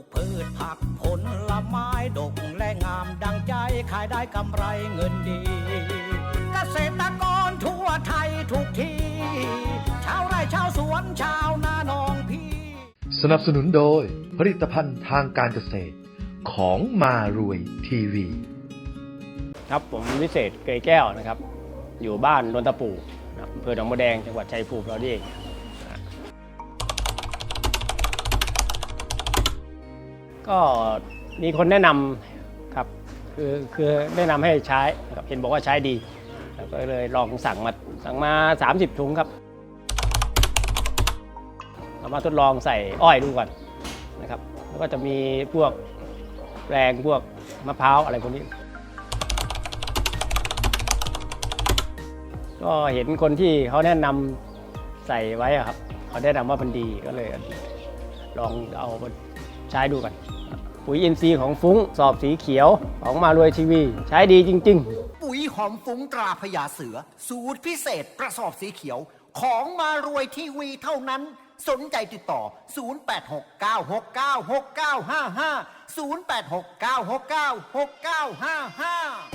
กพืชผักผลลไม้ดกและงามดังใจ ขายได้กำไรเงินดี เกษตรกรทั่วไทยทุกที่ชาวไร่ชาวสวนชาวนานองพี่สนับสนุนโดยผลิตภัณฑ์ทางการเกษตร ของมารวยทีวี ครับผมวิเศษเกยแก้วนะครับ อยู่บ้านนนทปูนอำเภอหนองบัวแดงจังหวัดชัยภูมิเรานี่เอง ก็มีคนแนะนำครับคือคือแนะนำให้ใช้ครับเห็นบอกว่าใช้ดีแล้วก็เลยลองสั่งมาสั่งมา 30 ถุงครับเอามาทดลองใส่อ้อยดูก่อนนะครับ แล้วก็จะมีพวกแปลงพวกมะพร้าวอะไรพวกนี้ ก็เห็นคนที่เขาแนะนำใส่ไว้อะครับเขาแนะนำว่ามันดีก็เลยลองเอามา ใช้ดูกันปุ๋ยอินทรีย์ของฟุ้งสอบสีเขียวของมารวยทีวี ใช้ดีจริง ๆ ปุ๋ยหอมฟุ้งตราพญาเสือ สูตรพิเศษกระสอบสีเขียว ของมารวยทีวีเท่านั้น สนใจติดต่อ 0869696955 0869696955